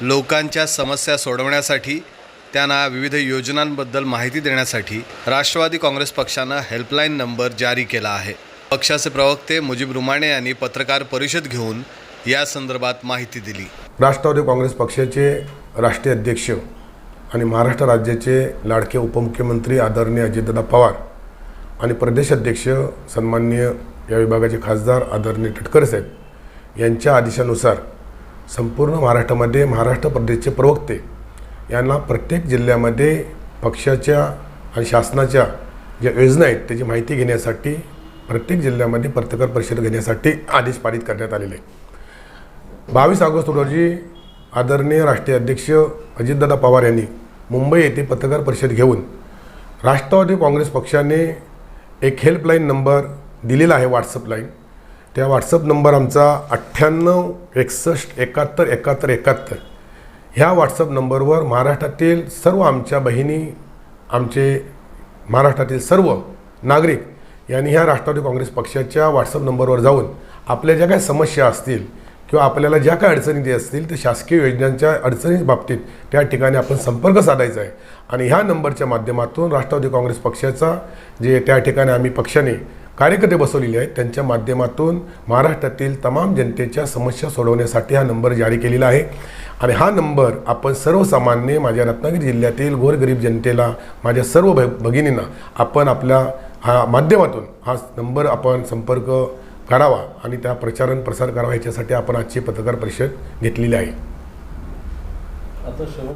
लोकांच्या समस्या सोडवण्यासाठी त्यांना विविध योजनांबद्दल माहिती देण्यासाठी राष्ट्रवादी काँग्रेस पक्षानं हेल्पलाईन नंबर जारी केला आहे. पक्षाचे प्रवक्ते मुजीब रुमाणे यांनी पत्रकार परिषद घेऊन या संदर्भात माहिती दिली. राष्ट्रवादी काँग्रेस पक्षाचे राष्ट्रीय अध्यक्ष आणि महाराष्ट्र राज्याचे लाडके उपमुख्यमंत्री आदरणीय अजितदादा पवार आणि प्रदेश अध्यक्ष सन्माननीय या विभागाचे खासदार आदरणीय टटकर साहेब यांच्या आदेशानुसार संपूर्ण महाराष्ट्रामध्ये महाराष्ट्र प्रदेशचे प्रवक्ते यांना प्रत्येक जिल्ह्यामध्ये पक्षाच्या आणि शासनाच्या ज्या योजना आहेत त्याची माहिती घेण्यासाठी प्रत्येक जिल्ह्यामध्ये पत्रकार परिषद घेण्यासाठी आदेश पारित करण्यात आलेले आहे बावीस ऑगस्ट रोजी आदरणीय राष्ट्रीय अध्यक्ष अजितदादा पवार यांनी मुंबई येथे पत्रकार परिषद घेऊन राष्ट्रवादी काँग्रेस पक्षाने एक हेल्पलाईन नंबर दिलेला आहे व्हॉट्सअप लाईन त्या व्हॉट्सअप नंबर आमचा अठ्ठ्याण्णव एकसष्ट एकाहत्तर एकाहत्तर एकाहत्तर. ह्या व्हॉट्सअप नंबरवर महाराष्ट्रातील सर्व आमच्या बहिणी आमचे महाराष्ट्रातील सर्व नागरिक यांनी ह्या राष्ट्रवादी काँग्रेस पक्षाच्या व्हॉट्सअप नंबरवर जाऊन आपल्या ज्या काही समस्या असतील किंवा आपल्याला ज्या काही अडचणी दे असतील त्या शासकीय योजनांच्या अडचणीबाबतीत त्या ठिकाणी आपण संपर्क साधायचा आहे. आणि ह्या नंबरच्या माध्यमातून राष्ट्रवादी काँग्रेस पक्षाचा जे त्या ठिकाणी आम्ही पक्षाने कार्यकर्ते बसवलेले आहेत. त्यांच्या माध्यमातून महाराष्ट्रातील तमाम जनतेच्या समस्या सोडवण्यासाठी हा नंबर जारी केलेला आहे. आणि हा नंबर आपण सर्वसामान्य माझ्या रत्नागिरी जिल्ह्यातील गोरगरीब जनतेला माझ्या सर्व भ भगिनींना आपण आपल्या हा माध्यमातून हा नंबर आपण संपर्क करावा आणि त्या प्रचारण प्रसार करावा याच्यासाठी आपण आजची पत्रकार परिषद घेतलेली आहे. आता शेवट